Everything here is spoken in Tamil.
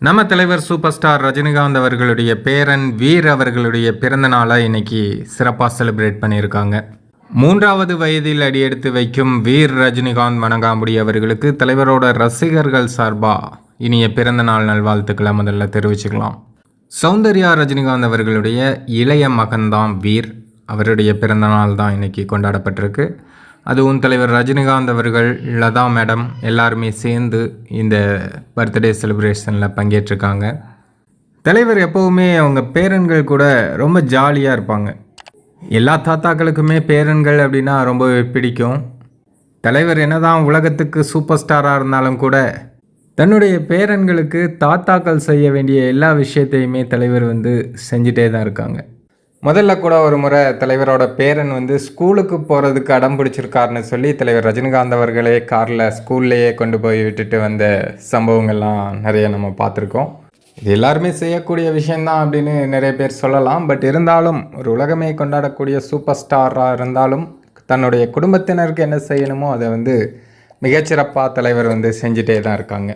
நம்ம தலைவர் சூப்பர் ஸ்டார் ரஜினிகாந்த் அவர்களுடைய பேரன் வீர் அவர்களுடைய பிறந்த நாளை இன்னைக்கு சிறப்பாக செலிப்ரேட் பண்ணியிருக்காங்க. மூன்றாவது வயதில் அடியெடுத்து வைக்கும் வீர் ரஜினிகாந்த் வணங்காமுடி அவர்களுக்கு தலைவரோட ரசிகர்கள் சார்பாக இனிய பிறந்த நாள் நல்வாழ்த்துக்களை முதல்ல தெரிவிச்சுக்கலாம். சௌந்தர்யா ரஜினிகாந்த் அவர்களுடைய இளைய மகன்தான் வீர். அவருடைய பிறந்த நாள் தான் இன்னைக்கு கொண்டாடப்பட்டிருக்கு. அதுவும் தலைவர் ரஜினிகாந்த் அவர்கள் லதா மேடம் எல்லாருமே சேர்ந்து இந்த பர்த்டே செலிப்ரேஷனில் பங்கேற்றிருக்காங்க. தலைவர் எப்போவுமே அவங்க பேரன்கள் கூட ரொம்ப ஜாலியாக இருப்பாங்க. எல்லா தாத்தாக்களுக்குமே பேரன்கள் அப்படின்னா ரொம்பவே பிடிக்கும். தலைவர் என்னதான் உலகத்துக்கு சூப்பர் ஸ்டாராக இருந்தாலும் கூட தன்னுடைய பேரன்களுக்கு தாத்தாக்கள் செய்ய வேண்டிய எல்லா விஷயத்தையுமே தலைவர் வந்து செஞ்சிட்டே தான் இருக்காங்க. முதல்ல கூட ஒரு முறை தலைவரோட பேரன் வந்து ஸ்கூலுக்கு போகிறதுக்கு அடம் பிடிச்சிருக்காருன்னு சொல்லி தலைவர் ரஜினிகாந்த் அவர்களே காரில் ஸ்கூல்லையே கொண்டு போய் விட்டுட்டு வந்த சம்பவங்கள்லாம் நிறைய நம்ம பார்த்துருக்கோம். இது எல்லாருமே செய்யக்கூடிய விஷயந்தான் அப்படின்னு நிறைய பேர் சொல்லலாம். பட் இருந்தாலும் ஒரு உலகமே கொண்டாடக்கூடிய சூப்பர் ஸ்டாராக இருந்தாலும் தன்னுடைய குடும்பத்தினருக்கு என்ன செய்யணுமோ அதை வந்து மிகச்சிறப்பாக தலைவர் வந்து செஞ்சிட்டே தான் இருக்காங்க.